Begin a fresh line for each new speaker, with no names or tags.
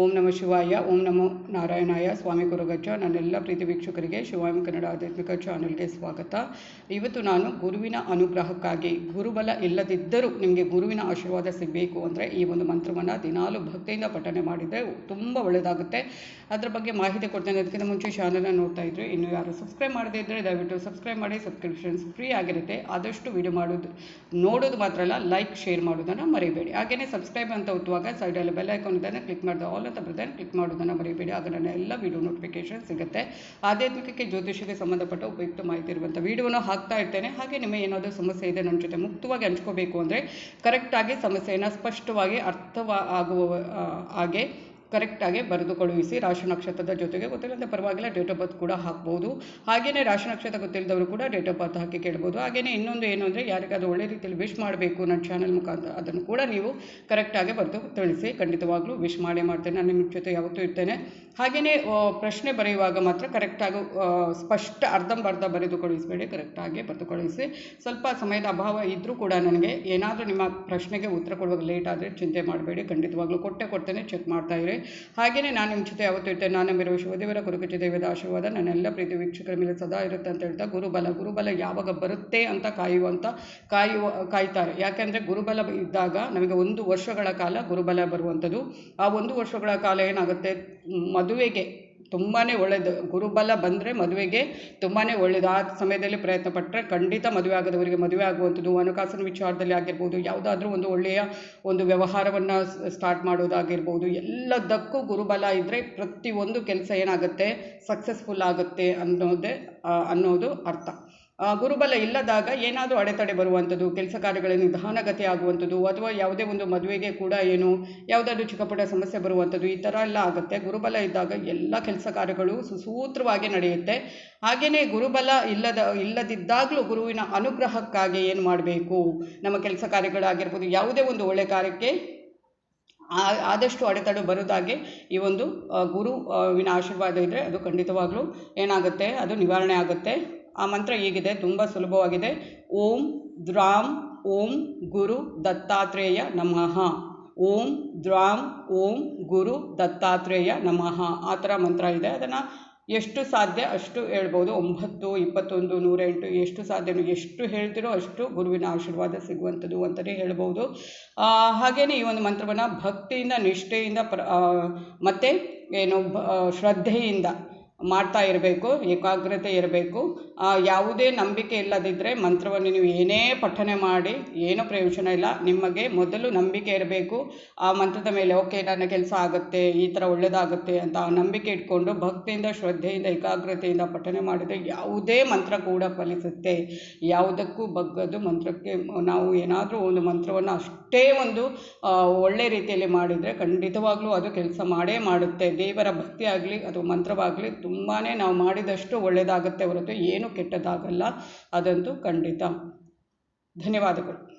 ಓಂ ನಮ ಶಿವಾಯ, ಓಂ ನಮೋ ನಾರಾಯಣಾಯ, ಸ್ವಾಮಿ ಗುರುಗಜ್ಜ ನನ್ನೆಲ್ಲ ಪ್ರೀತಿ ವೀಕ್ಷಕರಿಗೆ ಶಿವಾಮಿ ಕನ್ನಡ ಆಧ್ಯಾತ್ಮಿಕ ಚಾನಲ್ಗೆ ಸ್ವಾಗತ. ಇವತ್ತು ನಾನು ಗುರುವಿನ ಅನುಗ್ರಹಕ್ಕಾಗಿ, ಗುರುಬಲ ಇಲ್ಲದಿದ್ದರೂ ನಿಮಗೆ ಗುರುವಿನ ಆಶೀರ್ವಾದ ಸಿಗಬೇಕು ಅಂದರೆ ಈ ಒಂದು ಮಂತ್ರವನ್ನು ದಿನಾಲು ಭಕ್ತಿಯಿಂದ ಪಠನೆ ಮಾಡಿದರೆ ತುಂಬ ಒಳ್ಳೆಯದಾಗುತ್ತೆ ಅದರ ಬಗ್ಗೆ ಮಾಹಿತಿ ಕೊಡ್ತೇನೆ ಅದಕ್ಕಿಂತ ಮುಂಚೆ ಚಾನಲ್ನ ನೋಡ್ತಾ ಇದ್ರು ಇನ್ನು ಯಾರು ಸಬ್ಸ್ಕ್ರೈಬ್ ಮಾಡದೇ ಇದ್ದರೆ ದಯವಿಟ್ಟು ಸಬ್ಸ್ಕ್ರೈಬ್ ಮಾಡಿ, ಸಬ್ಸ್ಕ್ರಿಪ್ಷನ್ಸ್ ಫ್ರೀ ಆಗಿರುತ್ತೆ. ಆದಷ್ಟು ವಿಡಿಯೋ ಮಾಡೋದು, ನೋಡೋದು ಮಾತ್ರ ಅಲ್ಲ, ಲೈಕ್, ಶೇರ್ ಮಾಡೋದನ್ನು ಮರಿಬೇಡಿ. ಹಾಗೆಯೇ ಸಬ್ಸ್ಕ್ರೈಬ್ ಅಂತ ಒತ್ತುವಾಗ ಸೈಡಲ್ಲಿ ಬೆಲ್ ಐಕಾನ್ ಇದನ್ನು ಕ್ಲಿಕ್ ಮಾಡಿದ, ಆಲ್ ಅಂತ ಬರುತ್ತೆ ಕ್ಲಿಕ್ ಮಾಡೋದನ್ನು ಮರಿಬೇಡಿ. ಆಗ ನನ್ನ ಎಲ್ಲ ವಿಡಿಯೋ ನೋಟಿಫಿಕೇಶನ್ ಸಿಗುತ್ತೆ. ಆಧ್ಯಾತ್ಮಿಕಕ್ಕೆ ಜ್ಯೋತಿಷ್ಯಕ್ಕೆ ಸಂಬಂಧಪಟ್ಟ ಉಪಯುಕ್ತ ಮಾಹಿತಿ ಇರುವಂಥ ವಿಡಿಯೋನ ಹಾಕ್ತಾ ಇರ್ತೇನೆ. ಹಾಗೆ ನಿಮಗೆ ಏನಾದರೂ ಸಮಸ್ಯೆ ಇದೆ ನನ್ನ ಜೊತೆ ಮುಕ್ತವಾಗಿ ಹಂಚ್ಕೋಬೇಕು ಅಂದರೆ ಕರೆಕ್ಟಾಗಿ ಸಮಸ್ಯೆಯನ್ನು ಸ್ಪಷ್ಟವಾಗಿ ಅರ್ಥವಾಗುವ ಹಾಗೆ ಕರೆಕ್ಟಾಗಿ ಬರೆದು ಕಳುಹಿಸಿ ರಾಶಿ ನಕ್ಷತ್ರದ ಜೊತೆಗೆ ಗೊತ್ತಿಲ್ಲದ ಪರವಾಗಿಲ್ಲ ಡೇಟ್ ಆಫ್ ಬರ್ತ್ ಕೂಡ ಹಾಕ್ಬೋದು. ಹಾಗೆಯೇ ರಾಶಿ ನಕ್ಷತ್ರ ಗೊತ್ತಿಲ್ಲದವರು ಕೂಡ ಡೇಟ್ ಆಫ್ ಬರ್ತ್ ಹಾಕಿ ಕೇಳ್ಬೋದು. ಹಾಗೆಯೇ ಇನ್ನೊಂದು ಏನು ಅಂದರೆ ಯಾರಿಗಾದ್ರೂ ಒಳ್ಳೆ ರೀತಿಯಲ್ಲಿ ವಿಶ್ ಮಾಡಬೇಕು ನನ್ನ ಚಾನಲ್ ಮುಖಾಂತರ ಅದನ್ನು ಕೂಡ ನೀವು ಕರೆಕ್ಟಾಗಿ ಬರೆದು ತಿಳಿಸಿ. ಖಂಡಿತವಾಗ್ಲೂ ವಿಶ್ ಮಾಡೇ ಮಾಡ್ತೇನೆ. ನಾನು ನಿಮ್ಮ ಜೊತೆ ಯಾವತ್ತೂ ಇರ್ತೇನೆ. ಹಾಗೆಯೇ ಪ್ರಶ್ನೆ ಬರೆಯುವಾಗ ಮಾತ್ರ ಕರೆಕ್ಟಾಗಿ ಸ್ಪಷ್ಟ ಅರ್ಧಂಬರ್ಧ ಬರೆದು ಕಳುಹಿಸಬೇಡಿ ಕರೆಕ್ಟಾಗಿ ಬರೆದು ಕಳುಹಿಸಿ ಸ್ವಲ್ಪ ಸಮಯದ ಅಭಾವ ಇದ್ದರೂ ಕೂಡ ನನಗೆ ಏನಾದರೂ ನಿಮ್ಮ ಪ್ರಶ್ನೆಗೆ ಉತ್ತರ ಕೊಡುವಾಗ ಲೇಟ್ ಆದರೆ ಚಿಂತೆ ಮಾಡಬೇಡಿ. ಖಂಡಿತವಾಗ್ಲೂ ಕೊಟ್ಟೆ ಕೊಡ್ತೇನೆ. ಚೆಕ್ ಮಾಡ್ತಾ ಇರಿ. ಹಾಗೆಯೇ ನಾನು ನಿಮ್ಮ ಜೊತೆ ಯಾವತ್ತೂ ಇರ್ತೇನೆ ನಾನು ನಂಬಿರುವ ಶಿವದೇವರ ಕುರುಕುಚ ದೇವದ ಆಶೀರ್ವಾದ ನನ್ನೆಲ್ಲ ಪ್ರೀತಿ ವೀಕ್ಷಕರ ಮೇಲೆ ಸದಾ ಇರುತ್ತೆ ಅಂತ ಹೇಳ್ತಾ ಗುರುಬಲ ಗುರುಬಲ ಯಾವಾಗ ಬರುತ್ತೆ ಅಂತ ಕಾಯುವಂತ ಕಾಯುವ, ಕಾಯ್ತಾರೆ. ಯಾಕೆಂದರೆ ಗುರುಬಲ ಇದ್ದಾಗ ನಮಗೆ ಒಂದು ವರ್ಷಗಳ ಕಾಲ ಗುರುಬಲ ಬರುವಂಥದ್ದು. ಆ ಒಂದು ವರ್ಷಗಳ ಕಾಲ ಏನಾಗುತ್ತೆ? ಮದುವೆಗೆ ತುಂಬಾ ಒಳ್ಳೆಯದು ಗುರುಬಲ ಬಂದರೆ ಮದುವೆಗೆ ತುಂಬಾ ಒಳ್ಳೆಯದು ಆ ಸಮಯದಲ್ಲಿ ಪ್ರಯತ್ನ ಪಟ್ಟರೆ ಖಂಡಿತ ಮದುವೆ ಆಗದವರಿಗೆ ಮದುವೆ ಆಗುವಂಥದ್ದು. ಹಣಕಾಸಿನ ವಿಚಾರದಲ್ಲಿ ಆಗಿರ್ಬೋದು, ಯಾವುದಾದ್ರೂ ಒಂದು ಒಳ್ಳೆಯ ಒಂದು ವ್ಯವಹಾರವನ್ನು ಸ್ಟಾರ್ಟ್ ಮಾಡೋದಾಗಿರ್ಬೋದು. ಎಲ್ಲದಕ್ಕೂ ಗುರುಬಲ ಇದ್ದರೆ ಪ್ರತಿಯೊಂದು ಕೆಲಸ ಏನಾಗುತ್ತೆ? ಸಕ್ಸಸ್ಫುಲ್ ಆಗುತ್ತೆ ಅನ್ನೋದೇ ಅನ್ನೋದು ಅರ್ಥ. ಗುರುಬಲ ಇಲ್ಲದಾಗ ಏನಾದರೂ ಅಡೆತಡೆ ಬರುವಂಥದ್ದು, ಕೆಲಸ ಕಾರ್ಯಗಳ ನಿಧಾನಗತಿ ಆಗುವಂಥದ್ದು, ಅಥವಾ ಯಾವುದೇ ಒಂದು ಮದುವೆಗೆ ಕೂಡ ಏನು, ಯಾವುದಾದ್ರೂ ಚಿಕ್ಕಪುಟ್ಟ ಸಮಸ್ಯೆ ಬರುವಂಥದ್ದು, ಈ ಥರ ಎಲ್ಲ ಆಗುತ್ತೆ. ಗುರುಬಲ ಇದ್ದಾಗ ಎಲ್ಲ ಕೆಲಸ ಕಾರ್ಯಗಳು ಸುಸೂತ್ರವಾಗಿ ನಡೆಯುತ್ತೆ. ಹಾಗೆಯೇ ಗುರುಬಲ ಇಲ್ಲದ, ಇಲ್ಲದಿದ್ದಾಗಲೂ ಗುರುವಿನ ಅನುಗ್ರಹಕ್ಕಾಗಿ ಏನು ಮಾಡಬೇಕು? ನಮ್ಮ ಕೆಲಸ ಕಾರ್ಯಗಳಾಗಿರ್ಬೋದು, ಯಾವುದೇ ಒಂದು ಒಳ್ಳೆ ಕಾರ್ಯಕ್ಕೆ ಆದಷ್ಟು ಅಡೆತಡೆ ಬರೋದಾಗೆ ಈ ಒಂದು ಗುರುವಿನ ಗುರು ವಿನ ಆಶೀರ್ವಾದ ಇದ್ದರೆ ಅದು ಖಂಡಿತವಾಗ್ಲೂ ಏನಾಗುತ್ತೆ? ಅದು ನಿವಾರಣೆ ಆಗುತ್ತೆ. ಆ ಮಂತ್ರ ಹೀಗಿದೆ, ತುಂಬ ಸುಲಭವಾಗಿದೆ. ಓಂ ದ್ರಾಂ ಓಂ ಗುರು ದತ್ತಾತ್ರೇಯ ನಮಃ. ಓಂ ದ್ರಾಂ ಓಂ ಗುರು ದತ್ತಾತ್ರೇಯ ನಮಃ. ಆ ಥರ ಮಂತ್ರ ಇದೆ. ಅದನ್ನು ಎಷ್ಟು ಸಾಧ್ಯ ಅಷ್ಟು ಹೇಳ್ಬೋದು. ಒಂಬತ್ತು, ಇಪ್ಪತ್ತೊಂದು, ನೂರೆಂಟು, ಎಷ್ಟು ಸಾಧ್ಯನೋ ಎಷ್ಟು ಹೇಳ್ತಿರೋ ಅಷ್ಟು ಗುರುವಿನ ಆಶೀರ್ವಾದ ಸಿಗುವಂಥದ್ದು ಅಂತಲೇ ಹೇಳ್ಬೋದು. ಹಾಗೆಯೇ ಈ ಒಂದು ಮಂತ್ರವನ್ನು ಭಕ್ತಿಯಿಂದ, ನಿಷ್ಠೆಯಿಂದ, ಪ್ರ ಮತ್ತು ಏನು ಶ್ರದ್ಧೆಯಿಂದ ಮಾಡ್ತಾ ಇರಬೇಕು, ಏಕಾಗ್ರತೆ ಇರಬೇಕು. ಯಾವುದೇ ನಂಬಿಕೆ ಇಲ್ಲದಿದ್ದರೆ ಮಂತ್ರವನ್ನು ನೀವು ಏನೇ ಪಠನೆ ಮಾಡಿ, ಏನೂ ಪ್ರಯೋಜನ ಇಲ್ಲ. ನಿಮಗೆ ಮೊದಲು ನಂಬಿಕೆ ಇರಬೇಕು. ಆ ಮಂತ್ರದ ಮೇಲೆ, ಓಕೆ, ನನ್ನ ಕೆಲಸ ಆಗುತ್ತೆ, ಈ ಥರ ಒಳ್ಳೆಯದಾಗುತ್ತೆ ಅಂತ ಆ ನಂಬಿಕೆ ಇಟ್ಕೊಂಡು ಭಕ್ತಿಯಿಂದ, ಶ್ರದ್ಧೆಯಿಂದ, ಏಕಾಗ್ರತೆಯಿಂದ ಪಠನೆ ಮಾಡಿದರೆ ಯಾವುದೇ ಮಂತ್ರ ಕೂಡ ಫಲಿಸುತ್ತೆ. ಯಾವುದಕ್ಕೂ ಬಗ್ಗದು ಮಂತ್ರಕ್ಕೆ ನಾವು ಏನಾದರೂ ಒಂದು ಮಂತ್ರವನ್ನು ಅಷ್ಟೇ ಒಂದು ಆ, ಒಳ್ಳೆ ರೀತಿಯಲ್ಲಿ ಮಾಡಿದರೆ ಖಂಡಿತವಾಗ್ಲೂ ಅದು ಕೆಲಸ ಮಾಡೇ ಮಾಡುತ್ತೆ. ದೇವರ ಭಕ್ತಿ ಆಗಲಿ ಅಥವಾ ಮಂತ್ರವಾಗಲಿ ತುಂಬಾ ನಾವು ಮಾಡಿದಷ್ಟು ಒಳ್ಳೆಯದಾಗುತ್ತೆ ಹೊರತು ಏನೂ ಕೆಟ್ಟದಾಗಲ್ಲ. ಅದಂತೂ ಖಂಡಿತ. ಧನ್ಯವಾದಗಳು.